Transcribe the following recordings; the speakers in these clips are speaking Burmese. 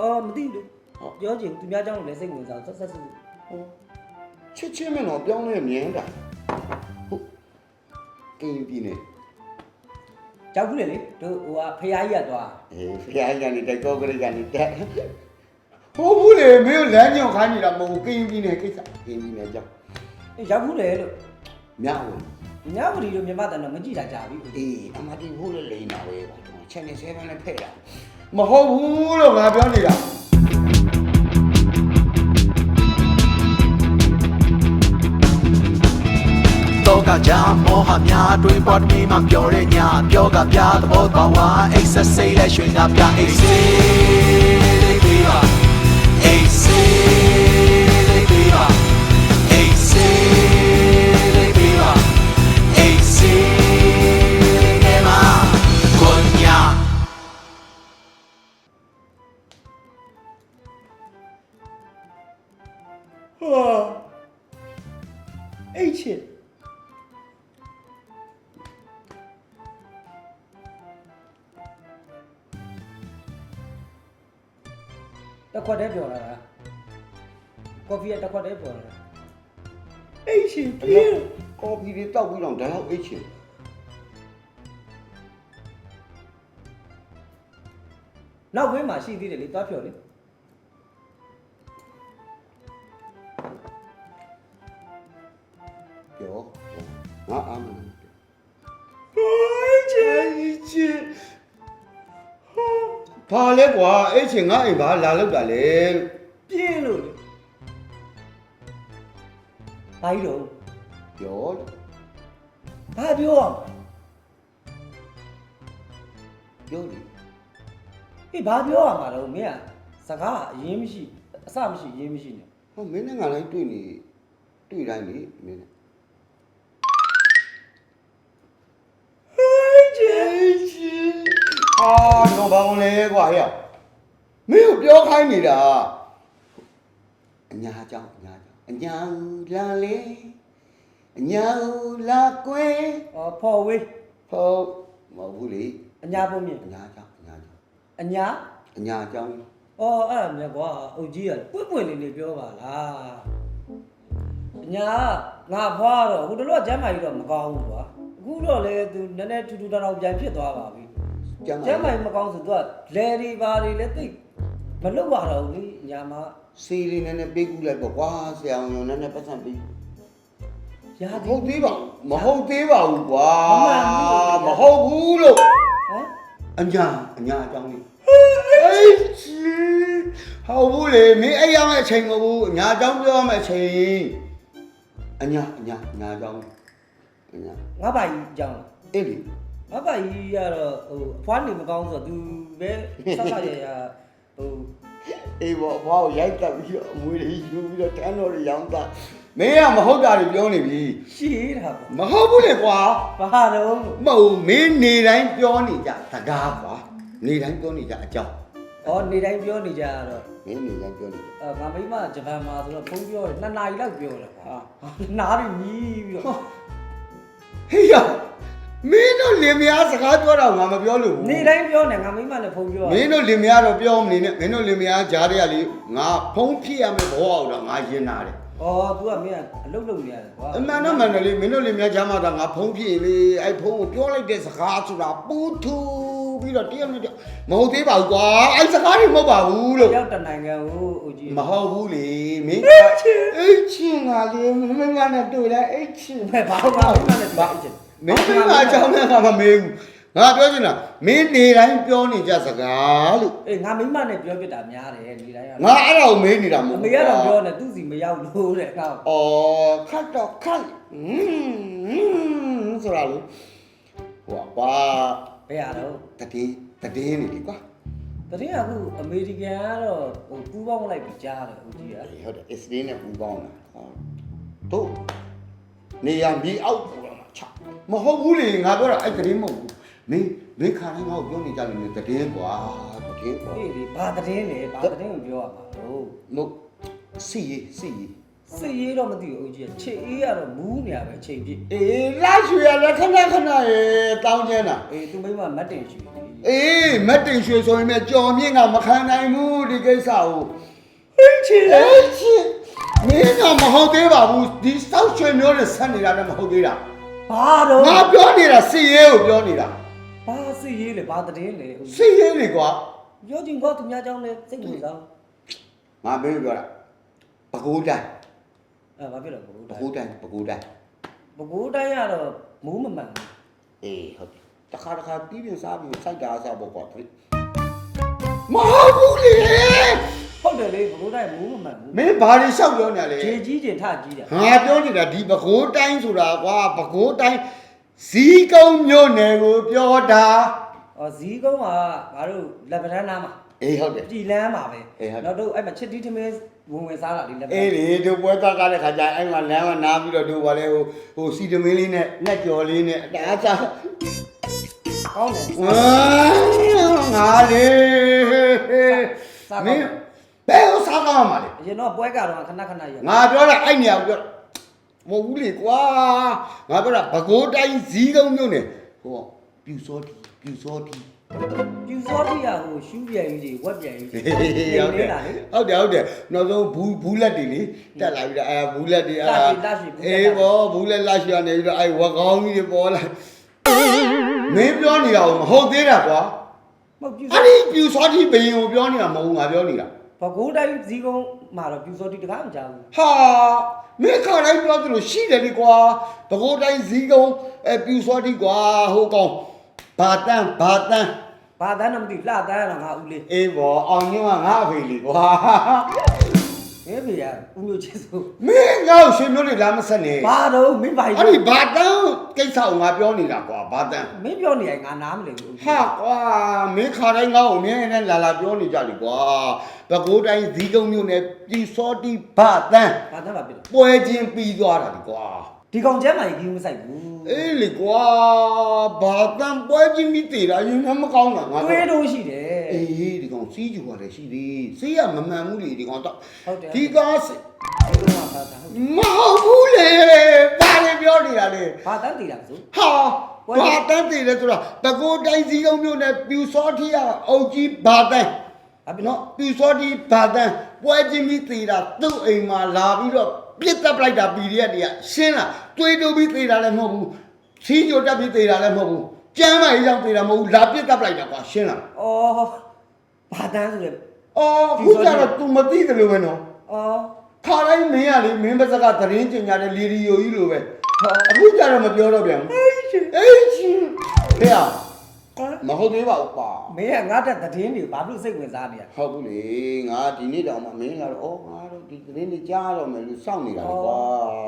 အော်မသိဘူးပြောချင်သူများเจ้าလည်းစိတ်ဝင်စားဆက်ဆက်စစ် ဟောချစ်ချင်းမင်းတော့ပြောင်းလဲမြင်တာဟုတ်ကင်းပြီနေ ကြောက်ဘူးလေလေတို့ဟိုကဖះကြီးကသွား အေးဖခင်ကနေတက်ကောကလေးကနေတက်ဟုတ်ဘူးလေမင်းလမ်းညောင်ခိုင်းနေတာမဟုတ်ဘူးကင်းပြီနေကိစ္စကင်းပြီနေကြောက် အေးရောက်ဘူးလေလို့ မြောက်ဝင် ညဝတီတို့မြန်မာတန်တော့မကြည့်တာကြာပြီ အေးအမတီဘူးလေလိန်တာပဲကွာချက်နေဆဲပဲနဲ့ဖဲ့တာ မဟုတ်ဘူးလို့ငါပြောနေတာတော့ကကြာမောဟများတွင်ပေါ်တိမှပြောရညာပြောကပြသဘောပါဝါအိတ်ဆက်စိတ်လက်ရွှင်ကပြအိတ်စိတ် ဟာအဲ့ချစ်တစ်ခွက်တည်းပြောလာတာကော်ဖီကတစ်ခွက်တည်းပြောလာတာအဲ့ချစ်ပြေကော်ဖီတွေတောက်ပြီးတော့ဒါတော့အိတ်ချင်နောက်ဝင်းမှာရှိသေးတယ်လေသွားဖြော်လေ ဘာလဲကွာအဲ့ချင်းငါအိမ်ဘာလာလောက်တာလဲလို့ပြင်းလို့လေဘာကြီးတော့ပြောလို့ဘာပြောအောင်ပြောတယ်အေးဘာပြောရမှာတော့မင်းကစကားအရင်မရှိအစမရှိအရင်မရှိနဲ့ဟောမင်းနဲ့ငါလည်းတွေ့နေတွေ့တိုင်းလေမင်းနဲ့ တော့ဘာဝင်လဲကွာဟဲ့မင်းကိုပြောခိုင်းနေတာအညာကြောင့်အညာကြောင့်အညာလာလေအညာလာကွယ်အော်ဖော်ဝေးဟုတ်မဟုတ်ဘူးလေအညာပုံမြင့်အညာကြောင့်အညာကြောင့်အညာအညာကြောင့်အော်အဲ့ဒါမြတ်ကွာအုတ်ကြီးကပွင့်ပွင့်လေးလေးပြောပါလားအညာငါဖွားတော့ဟိုတလောကကျမ်းမာကြီးတော့မကောင်းဘူးကွာအခုတော့လေသူနည်းနည်းထူထူတောင်တောင်ပြန်ဖြစ်သွားပါပြီ ကျမ်းကျမ်းမာကြီးမကောင်းဆိုသူကလယ်ဒီပါတွေလည်းသိပ်မလွတ်ပါတော့ဘူးလေညာမှာစီလေးနဲ့နဲ့ပေးကူလိုက်ပေါ့ကွာဆရာအောင်ရုံနဲ့နဲ့ပတ်စံပေးရာမသီဟုတ်သေးပါဘူးမဟုတ်သေးပါဘူးကွာမမှန်ဘူးမဟုတ်ဘူးလို့ဟမ်အညာအညာအကြောင်းလေးအေးချီဟောဘူးလေမင်းအဲ့ရမယ့်အချိန်မဟုတ်ဘူးအညာအကြောင်းပြောရမယ့်အချိန်အညာအညာအညာအကြောင်းအညာငါဘာကြီးအကြောင်းလားအေးလေ ငါဘာကြီးကတော့ဟိုအဖွားနေမကောင်းဆိုတော့ तू ပဲဆက်ဆက်ရရဟိုအေးဘောအဖွားကိုရိုက်တက်ပြီးတော့အမွေတွေယူပြီးတော့တန်းတော်တွေရောင်းတာမင်းကမဟုတ်တာတွေပြောနေပြီရှိတာပေါ့မဟုတ်ဘူးလေကွာဘာတော့မဟုတ်မင်းနေတိုင်းပြောနေကြစကားကွာနေတိုင်းပြောနေကြအကြောင်းဩနေတိုင်းပြောနေကြတော့မင်းနေတိုင်းပြောနေကြအဲငါမိမဂျပန်မှာဆိုတော့ဖုန်းပြောတယ်နှစ်နာရီလောက်ပြောတယ်ကွာနားရီမြည်ပြီးတော့ဟေးရ မင်းတို့လင်မယားစကားပြောတာငါမပြောလို့ဘူးနေတိုင်းပြောနေငါမိမနဲ့ဖုန်းပြောမင်းတို့လင်မယားတော့ပြောမနေနဲ့မင်းတို့လင်မယားကြားရရလေငါဖုံးဖြစ်ရမယ်ဘောအောင်တော့ငါရင်နာတယ်ဩ तू ကမင်းကအလုပ်လုပ်နေရတယ်ကွာအမှန်တော့မှန်တယ်လေမင်းတို့လင်မယားကြားမှာတော့ငါဖုံးဖြစ်လေအဲ့ဖုံးကိုပြောလိုက်တဲ့စကားဆိုတာပူထူပြီးတော့တယောက်နဲ့တယောက်မဟုတ်သေးပါဘူးကွာအဲ့စကားတွေမဟုတ်ပါဘူးလို့ရောက်တနိုင်ငံကိုအိုကြီးမဟုတ်ဘူးလေမင်းအိတ်ချင်းကလေမင်းမနဲ့တွေ့လဲအိတ်ချင်းဘယ်ဘာလို့ငါမိမနဲ့ပြောချင် မင်းကအကြောင်းနဲ့ငါမမေးဘူးငါပြောချင်တာမင်းနေတိုင်းပြောနေကြစကားလို့အေးငါမိမနဲ့ပြောပြတာများတယ်နေတိုင်းကငါအဲ့ဒါကိုမေးနေတာမအဟုတ်မေကတော့ပြောနေသူ့စီမရောက်လို့တဲ့ငါ့ကိုအော်ခတ်တော့ခတ်ဟင်းဆိုတာလေဟိုကွာဘယ်ရတော့တတိတတိနေလေကွာတတိယအခုအမေရိကန်ကတော့ဟိုပူးပေါင်းလိုက်ပြီးကြားတယ်ဦးကြီးကဟုတ်တယ်အစ္စရေးနဲ့ပူပေါင်းတာဟောတို့နေရမြေအောက်ပူလာမှာ ချမဟုတ်ဘူးလေငါပြောတာအဲ့တတိမဟုတ်ဘူးမင်းမင်းခါတိုင်းငါ့ကိုပြောနေကြတယ်လေတတိကွာတတိကွာအေးဒီဘာသတင်းလဲဘာသတင်းကိုပြောရမှာလို့လို့စီရီစီရီဟစိတ်ရေးတော့မသိဘူးဦးကြီးကချစ်အေးကတော့မူးနေရပဲချိန်ပြည့်အေးလာရွှေရလည်းခဏခဏရေတောင်းကျန်းတာအေးသူမိမမတ်တင်ရှိတယ်အေးမတ်တင်ရွှေဆိုရင်မြကြော်မြင့်ကမခံနိုင်ဘူးဒီကိစ္စကိုဟင်းချစ်အေးချစ်မင်းကမဟုတ်သေးပါဘူးဒီစောက်ရွှေမျိုးနဲ့ဆက်နေတာလည်းမဟုတ်သေးတာ ဘာတော့ငါပြောနေတာစီရဲကိုပြောနေတာဘာစီရေးလဲဘာသတင်းလဲဟိုစီရဲတွေကွာပြောချင်ကောသူများကြောင်းလဲစိတ်ဝင်စားငါမင်းပြောတာပဲခူးတိုင်းအဲဘာဖြစ်လဲဘကိုးပဲတိုင်းခူးတိုင်းပဲခူးတိုင်းဘကိုးတိုင်းကတော့မိုးမမှန်ဘူးအေးဟုတ်တယ်တစ်ခါတစ်ခါတီးပြင်စားပြီးစိုက်တာအစားပေါ့ကွာမဟုတ်ဘူးလေ ဟုတ်တယ်လေဘိုးတိုင်းမူးမမှန်ဘူးမင်းဘာတွေလျှောက်ပြောနေလဲခြေကြီးကျင်ထကြီးတာငါပြောနေတာဒီပကိုးတိုင်းဆိုတာကွာပကိုးတိုင်းဇီးကုန်းမြို့နယ်ကိုပြောတာအော်ဇီးကုန်းကငါတို့လက်ပတန်းနားမှာအေးဟုတ်တယ်ကြည်လန်းမှာပဲအေးဟုတ်တယ်နောက်တော့အဲ့မှာချစ်တီးထမင်းဝင်ဝင်စားတာလေလက်ပတအေးန်းလေတို့ပွဲသားကားတဲ့ခါကျရင်အဲ့မှာလမ်းမှာနားပြီးတော့တို့ဘာလဲဟိုဟိုစီတမင်းလေးနဲ့လက်ကြော်လေးနဲ့အတားစားကောင်းတယ်ဝမ်းငါလေမင်း ဘယ်ဟိုစားကောင်းမှာလဲအရင်တော့ပွဲကတော့ခဏခဏရငါပြောတာအဲ့နေရာကိုပြောမဟုတ်ဘူးလေကွာငါပြောတာဘကိုးတိုင်းဇီးကုန်းမြို့နယ်ဟိုပြူစောတီပြူစောတီပြူစောတိရဟိုရှူးပြန်ကြီးတွေဝက်ပြန်ကြီးတွေဟုတ်တယ်နေနေတာလေဟုတ်တယ်ဟုတ်တယ်နောက်ဆုံးဘူးဘူးလက်တွေလေတက်လာပြီးတော့အဲဘူးလက်တွေအဲလက်ရှိလက်ရှိဘူးလက်အေးဘောဘူးလက်လက်ရှိရနေပြီးတော့အဲဝက်ကောင်းကြီးတွေပေါ်လာမင်းပြောနေတာကိုမဟုတ်သေးတာကွာမဟုတ်ပြူအဲ့ဒီပြူစောတိဘယင်ကိုပြောနေတာမဟုတ်ဘူးငါပြောနေတာ ဘကိုးတိုင်းဇီးကုန်းမှာတော့ပြူစောတိတကားမကြောက်ဘူးဟာမင်းခါတိုင်းပြောသလိုရှိတယ်လေကွာဘကိုးတိုင်းဇီးကုန်းအဲပြူစောတိကွာဟိုကောင်ဘာတန်းဘာတန်းဘာတန်းတော့မသိလှတန်းတော့ငါဦးလေးအေးဘောအောင်ညကငါအဖေလေကွာမင်းဖေရဦးမျိုးချစ်စိုးမင်းငါ့ကိုရှင်မျိုးတွေလာမဆက်နဲ့ဘာတော့မင်းဘာအဲ့ဒီဘာတန်းကိစ္စကိုငါပြောနေတာကွာဘာတန်းမင်းပြောနေရင်ငါနားမလည်ဘူးဟာကွာမင်းခါတိုင်းငါ့ကိုမြဲမြဲလာလာပြောနေကြလေကွာ ဘကိုးတိုင်းဇီးကုန်းမြို့နယ်ပြည်စောတိဘာတန်းဘာတန်းပါပြစ်ပွဲချင်းပြီးသွားတာလေကွာဒီကောင်ကျဲမှာကြီးမဆိုင်ဘူးအေးလေကွာဘာတန်းပွဲချင်းပြီးတည်တာရင်လည်းမကောင်းတာငါတွေးတော့ရှိတယ်အေးဒီကောင်စီးကြွားတယ်ရှိသေးစီးရမမှန်ဘူးလေဒီကောင်တော့ဟုတ်တယ်ဒီကောင်စီဒီကောင်ကဘာတန်းဟုတ်တယ်မဟုတ်ဘူးလေဒါလည်းပြောနေတာလေဘာတန်းတည်တာမစိုးဟာပွဲဘာတန်းတည်လဲဆိုတာတကိုးတိုင်းစည်းကုန်းမြို့နယ်ပြူစောတိရအုတ်ကြီးဘာတန်း အပြစ်နော်ပြူစောတိဘာတန်းပွဲချင်းပြီးတည်တာသူ့အိမ်မှာလာပြီးတော့ပြစ်တက်ပလိုက်တာ PDF တွေကရှင်းလာတွေးတိုးပြီးတည်တာလည်းမဟုတ်ဘူးချီးကြိုတက်ပြီးတည်တာလည်းမဟုတ်ဘူးကျမ်းမာရေးကြောင့်တည်တာမဟုတ်ဘူးလာပြစ်တက်ပလိုက်တာကွာရှင်းလာအော်ဘာတန်းဆိုလဲအော်ခုကျတော့ तू မသိတယ်လို့ပဲနော်အော်ခါတိုင်းမင်းကလေမင်းပါစကသတင်းကျင်ညာတဲ့လီရီယိုကြီးလိုပဲဟောအခုကျတော့မပြောတော့ပြန်ဘူးအေးရှင်အေးရှင်ဖေရ မဟုတ်သေးပါဘူးပါ မင်းကငါတက်သတင်းတွေဘာလို့စိတ်ဝင်စားနေရ ဟုတ်ဘူးလေငါဒီနေ့တောင်မှမင်းလာတော့ဩငါတို့ဒီသတင်းတွေကြားတော့မယ်လို့စောင့်နေတာလေကွာ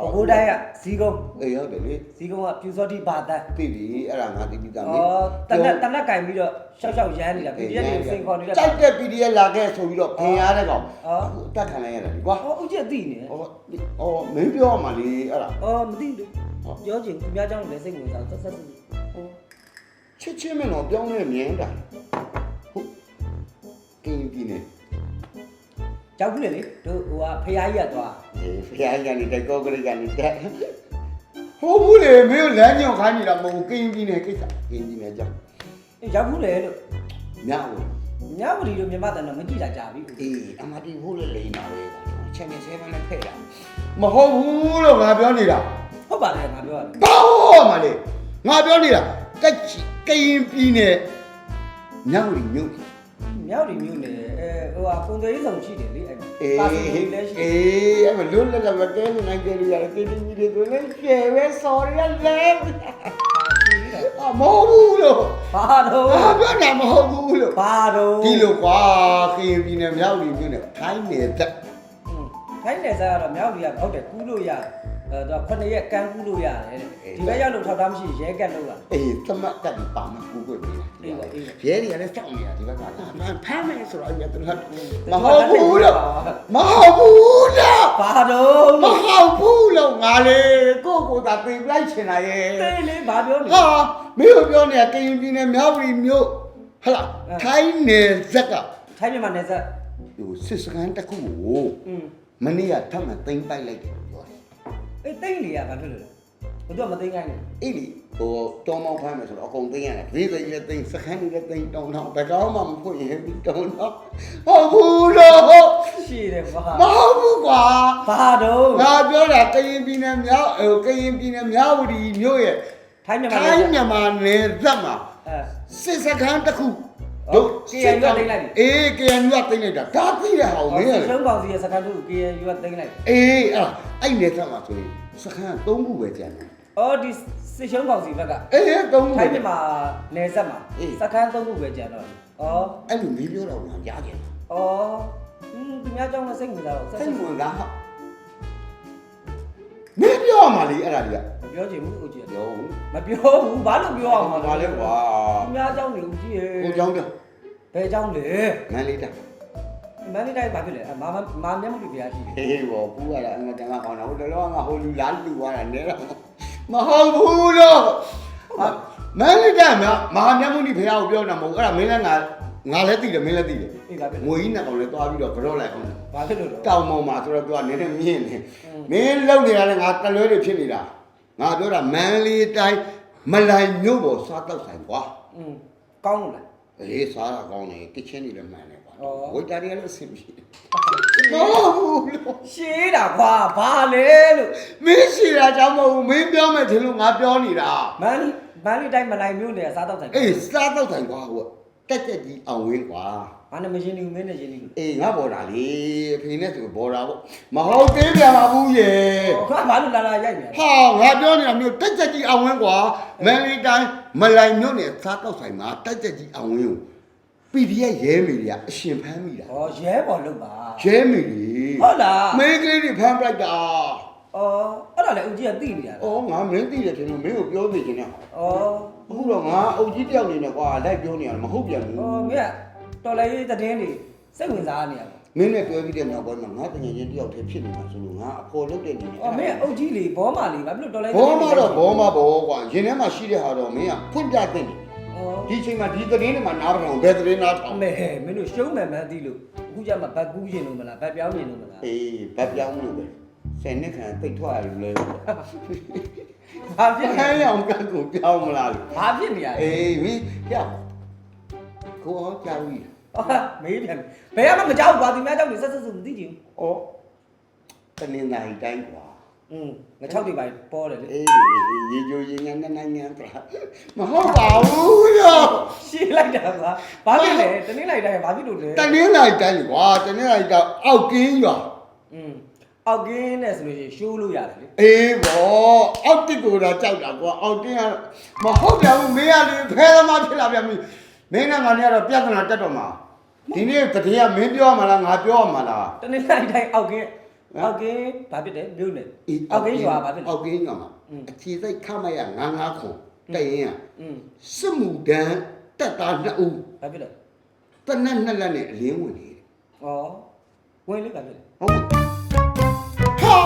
ဘကိုးတိုင်းကဇီးကုန်း အေးဟုတ်တယ်လေ ဇီးကုန်းကပြူစောတိဘာတန်း သိပြီအဲ့ဒါငါသိပြီးသား အော်တနက်တနက်ကင်ပြီးတော့ရှောက်ရှောက်ရမ်းနေတာ PDF တွေစင်ခေါ်နေတာ ကြိုက်တဲ့ PDF လာခဲ့ဆိုပြီးတော့ခင်ရတဲ့ကောင် အော် အခုအတက်ခံလိုက်ရတာလေကွာ အော်ဦးကျက်သိနေ ဩဩမင်းပြောမှလေအဲ့ဒါ အော်မသိဘူးပြောချင်သူများเจ้าလည်းစိတ်ဝင်စားဆက်ဆက်စစ် ချစ်ချင်းမင်းတော့ပြောင်းနေမြင်တာဟုတ်ကင်းဒီနေကြောက်ဘူးလေလေတို့ဟိုကဖះကြီးကသွားအေးဖျားကနေတက်ကောကလေးကနေတက်ဟုတ်ဘူးလေမင်းလမ်းညောင်ခိုင်းနေတာမဟုတ်ဘူးကင်းပြီးနေကိစ္စကင်းပြီးနေကြောင်းအေးရောက်ဘူးလေလို့မြောက်ဘူးညဝတီတို့မြန်မာတန်တော့မကြည့်တာကြာပြီအေးအမတီဖို့လေလိမ့်ပါပဲချက်နေဆဲမနဲ့ဖဲ့တာမဟုတ်ဘူးလို့ငါပြောနေတာဟုတ်ပါတယ်ငါပြောရတယ်ဘာဟုတ်မှာလေငါပြောနေတာ ကက်ကင်းပြီးနေမြောက်ရီမြို့မြောက်တီမျိုးနဲ့အဲဟိုကပုံသေးဆောင်ရှိတယ်လေအဲ့အေးပါစီလေးလည်းရှိတယ်အေးအဲ့မလွတ်လပ်ကတဲနေနိုင်တယ်လို့ရတယ်တင်းတင်းကြီးတွေကိုလည်းရှယ်ပဲ sorry လဲအမဟုတ်ဘူးလို့ဘာတော့ဘာပြောတာမဟုတ်ဘူးလို့ဘာတော့ဒီလိုကွာကရင်ပြည်နယ်မြောက်ရီမြို့နယ်ထိုင်းနယ်သက်ခိုင်းနေစားကတော့မြောက်တီကဟုတ်တယ်ကူးလို့ရတယ် အဲတော့ခုနှစ်ရက်ကန်းကူးလို့ရတယ်တဲ့ဒီဘက်ရောက်လို့ထောက်ထားမရှိရဲကက်လို့ရအေးသမတ်တက်ပြီးပါမကူကိုပြေးအေးပါအေးပါ ရဲတွေကလည်းစောင့်နေတာဒီဘက်ကလာမှန်ဖမ်းမယ်ဆိုတော့အဲ့ဒါမဟုတ်ဘူးလို့မဟုတ်ဘူးလို့ ဘာတော့မဟုတ်ဘူးလို့ငါလေကိုကိုသာပြင်ပလိုက်ချင်တာရဲ့တေးလေးဘာပြောနေဟာမင်းတို့ပြောနေတာကရင်ပြည်နယ်မြောက်ရီမြို့ဟလာအဲ ထိုင်းနယ်ဇက်ကထိုင်းမြန်မာနယ်စပ်ဟိုစစ်စကန်တစ်ခုကိုอืม မနေ့ကထပ်မသိမ့်ပိုက်လိုက်တယ်ပြောတယ် အေးတိတ်လေရဘာဖြစ်လို့လဲဘုသူကမသိခိုင်းဘူးအဲ့ဒီဟိုတောင်းမောင်းဖိုင်းမယ်ဆိုတော့အကုန်သိမ်းရတယ်ဈေးသိမ်းလည်းသိမ်းစခန်းလည်းသိမ်းတောင်းတော့ဘယ်ကောင်းမှမဖွင့်ရင်ပြီးတောင်းတော့ဟုတ်ဘူးလို့ရှိတယ်ကွာမဟုတ်ဘူးကွာဘာတော့ငါပြောတာကရင်ပြည်နယ်မြောက်ဟိုကရင်ပြည်နယ်မြောက်ဝတီမြို့ရဲ့ထိုင်းမြန်မာထိုင်းမြန်မာနယ်စပ်မှာအဲစစ်စခန်းတစ်ခုဟု တ် KNU ကသိမ်းလိုက်ပြီအေး KNU ကသိမ်းလိုက်တာဒါသိရအောင်မင်းရရှုံးကောင်စီရဲ့စကန်တူ KNU ကသိမ်းလိုက်အေးအဲ့အဲ့နယ်စပ်မှာဆိုရင်စခန်း၃ခုပဲကျန်တယ်အော်ဒီစစ်ရှုံးကောင်စီဘက်ကအေး၃ခုထိုင်းမြန်မာနယ်စပ်မှာစကန်သုံးခုပဲကျန်တော့အော်အဲ့လိုမင်းပြောတော့ငါကြားကြတယ်အော်ဟင်းသူများကြောင့်လည်းစိတ်ဝင်စားတော့ဆက်စိဆက်တ်ဝင်စား ဟာမင်းပြောမှလေအဲ့ဒါတွေကမပြောချင်ဘူးဦးကြီးပြောမပြောဘူးဘာလို့ပြောအောင်ဘာလဲကွာသူများကြောင့်နေဦးကြီးရေကိုကြောင်းပြောဘယ်ကြောင့်လဲမန်လေးတာမန်နေတိုင်းဘာဖြစ်လဲအမာမာမျက်မှောက်ပြပြရှိတယ်ဟေးဘောပူရတာအမှန်တန်ကကောင်းတာဟိုတလောကဟိုလူလားလူသွားတာနဲတော့မဟုတ်ဘူးလို့မန်လေးတာမမဟာမြတ်မုနိဖះကိုပြောတာမဟုတ်အဲ့ဒါမင်းလည်းငါ ငါလည်းသိတယ်မင်းလည်းသိတယ်အေးဘာဖြစ်လဲငွေကြီးနဲ့ကောင်လည်းသွားပြီးတော့ကြော့လိုက်အောင်ဘာဖြစ်လို့တော့တောင်ပေါ်မှာဆိုတော့သူကနည်းနည်းမြင့်နေမင်းလုံနေရတယ်ငါတလွဲတွေဖြစ်နေတာငါပြောတာမန်လေးတိုင်းမလိုင်မြို့ပေါ်စားတော့ဆိုင်ကွာอืมကောင်းလို့လားအေးစားတာကောင်းတယ်ကစ်ချင်းတွေလည်းမှန်တယ်ကွာဩဝိတာတွေလည်းအဆင်ပြေမဟုတ်ဘူးလို့ရှေးတာကွာဘာလဲလို့မင်းရှိတာကြောင့်မဟုတ်ဘူးမင်းပြောမယ်ထင်လို့ငါပြောနေတာမန်မန်နေတိုင်းမလိုက်မျိုးနေစားတော့ဆိုင်အေးစားတော့ဆိုင်ကွာဟိုတ က်တက်ကြီးအောင်ဝင်းကွာဘာနဲ့မရှင်းဘူးမင်းနဲ့ရှင်းနေလို့အေးငါဘော်တာလေအဖေနဲ့ဆိုဘော်တာပေါ့မဟုတ်သေးပြန်ပါဘူးရေခါဘာလို့လာလာရိုက်နေလဲဟာငါပြောနေတာမျိုးတက်တက်ကြီးအောင်ဝင်းကွာမန်လေးတိုင်းမလိုင်မြို့နယ်စားတော့ဆိုင်မှာတက်တက်ကြီးအောင်ဝင်းကို PDF ရဲမေတွေကအရှင်ဖမ်းမိတာဩရဲပေါ်လို့ပါရဲမေတွေဟုတ်လားမင်းကလေးတွေဖမ်းပလိုက်တာ ဩအဲ့ဒါလည်းဦးကြီးကသိနေတာအော်ငါမင်းသိတယ်ထင်လို့မင်းကိုပြောနေခြင်းနဲ့ဩအခုတော့ငါအုပ်ကြီးတယောက်နေနဲ့ကွာလိုက်ပြောနေရမဟုတ်ပြန်ဘူးဩမင်းကတော်လည်းရေးသတင်းတွေစိတ်ဝင်စားနေရပါမင်းနဲ့ပြောပြီးတဲ့နောက်ပိုင်းမှာငါတကယ်ချင်းတယောက်တည်းဖြစ်နေမှာဆိုလို့ငါအဖော်လုပ်တဲ့နေနဲ့ဩမင်းကအုတ်ကြီးလေဘောမလေးဘာဖြစ်လို့တော်လည်းဘောမတော့ဘောမဘောကွာရင်ထဲမှာရှိတဲ့ဟာတော့မင်းကဖွင့်ပြတဲ့နေဩဒီချိန်မှာဒီသတင်းတွေမှာနားထောင်ဘယ်သတင်းနားထောအင်မေမင်းတို့ရှုံးမယ်မှန်းသိလို့အခုကျမှဘတ်ကူးရင်လို့မလားဘတ်ပြောင်းရင်လို့မလားအေးဗတ်ပြောင်းလို့ပဲ ဆယ်နှစ်ခန့်တိတ်ထွက်ရလို့လဲ ဘာဖြစ် ဟ နေ မ်းရောင်ကတ်ကိုပြောင်းမလားလို့ ဘာဖြစ်နေရလဲ အေးမင်းကြောက်ကိုဟောကြောက်ပြီ ဟာမေးပြန်ဘယ်မှမကြောက်ပါသူများကြောက်နေဆက်ဆက်ဆက်မသိချင် ဩတနင်္လာရီတိုင်းကွာ อืมငါ6တွေပါပေါ်တယ်လေ အေးရေကြိုရေငန်းနဲ့နိုင်ငံပြမဟုတ်ပါဘူးရော ရှင်းလိုက်တာကဘာဖြစ်လဲတနေ့လိုက်တိုင်းဘာဖြစ်လို့လဲ တနင်္လာရီတိုင်းကွာတနင်္လာရီတော့အောက်ကင်းရွာ อืม အောက်ကင်းနဲ့ဆိုလို့ရှိရင်ရှိုးလို့ရတယ်လေအေးဗောအောက်တစ်ကိုတော့ကြောက်တာကွာအောက်တင်းကမဟုတ်တယ်ဘူးမင်းကလေဖဲသမားဖြစ်လာပြန်ပြီမင်းနဲ့ငါနဲ့ကတော့ပြဿနာတက်တော့မှာဒီနေ့တတိယမင်းပြောရမှာလားငါပြောရမှာလားတနေ့တိုင်းတိုင်းအောက်ကင်းအောက်ကင်းဘာဖြစ်တယ်မြို့နယ်အောက်ကင်းရွာဘာဖြစ်လဲအောက်ကင်းကမှာအခြေစိတ်ခမရငါငါခုံတရင်อ่ะစစ်မှုတန်းတက်တာနှစ်ဦးဘာဖြစ်လဲတနက်နှစ်လက်နဲ့အလင်းဝင်နေတယ်ဩဝင်လေဘာဖြစ်လဲဟုတ် ဟာ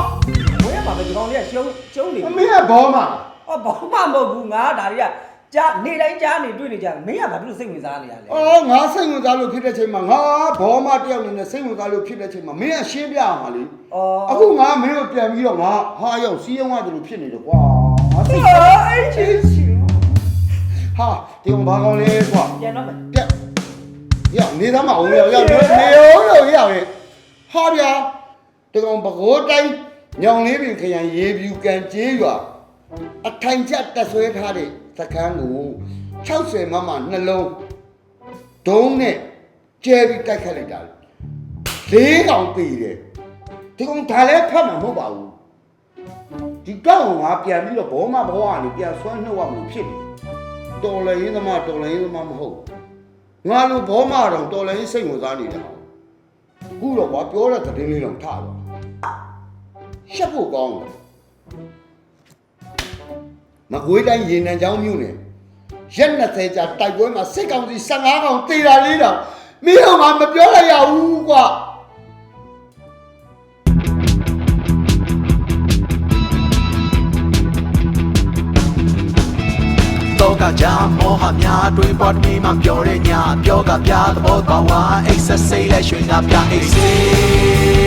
ဝင်ရမှာပဲဒီကောင်လေးကရှုံးရှုံးနေအပြီမေကဘောမှာအော်ဘာမှမဟုတ်ဘူးငါဒါတွေကကြားနေတိုင်းကြားနေတွေ့နေကြမင်းကဘာဖြစ်လို့စိတ်ဝင်စားနေရလဲအော်ငါစိတ်ဝင်စားလို့ဖြစ်တဲ့ချိန်မှာငါဘောမတယောက်နေနဲ့စိတ်ဝင်စားလို့ဖြစ်တဲ့ချိန်မှာမင်းကရှင်းပြအောင်ပါလေဩအခုငါမင်းကိုပြန်ပြီးတော့ငါဟာရောက်စီးရုံးရတယ်လို့ဖြစ်နေတယ်ကွာငါစိတ်အဲ့ချင်းစီဟာဒီကောင်ဘာကောင်လဲကွာပြန်တော့မယ်ပြက်ရောက်နေသားမအောင်ရောက်ရောက်နေအောင်လို့ရောက်ရင်ဟာဗျာ ဒီကောင်ဘကိုးတိုင်းညောင်လေးပင်ခရိုင်ရေပြူကန်ကျေးရွာအထိုင်ချက်တက်ဆွဲထားတဲ့သခန်းကို60မမနှလုံးဒုံးနဲ့ကျဲပြီးတိုက်ခတ်လိုက်တာလေးကောင်တည်တယ်ဒီကောင်ဒါလည်းဖတ်မှာမဟုတ်ပါဘူးဒီကောင်ကငါပြန်ပြီးတော့ဘောမဘောကနေပြန်ဆွမ်းနှုတ်ရမလို့ဖြစ်နေတော်လည်းရင်းသမားတော်လည်းရင်းသမားမဟုတ်ငါလိုဘောမတော့တော်လည်းစိတ်ဝင်စားနေတာအခုတော့ကွာပြောတဲ့သတင်းလေးတော့ထားတော့ ရှက်ဖို့ကောင်းတယ်မကွေးတိုင်းရေနံချောင်းမြို့နယ်ရက်20ကြာတိုက်ပွဲမှာစစ်ကောင်စီ15ကောင်တေတာလေးတော့မင်းတို့ကမပြောလိုက်ရဘူးကွာတော့ကကြမောဟများတွေးပေါ်တမီမှပြောတဲ့ညပြောကပြသဘောပေါက်ဝါအိတ်ဆက်စိတ်လဲရွှင်ကပြအိတ်စေး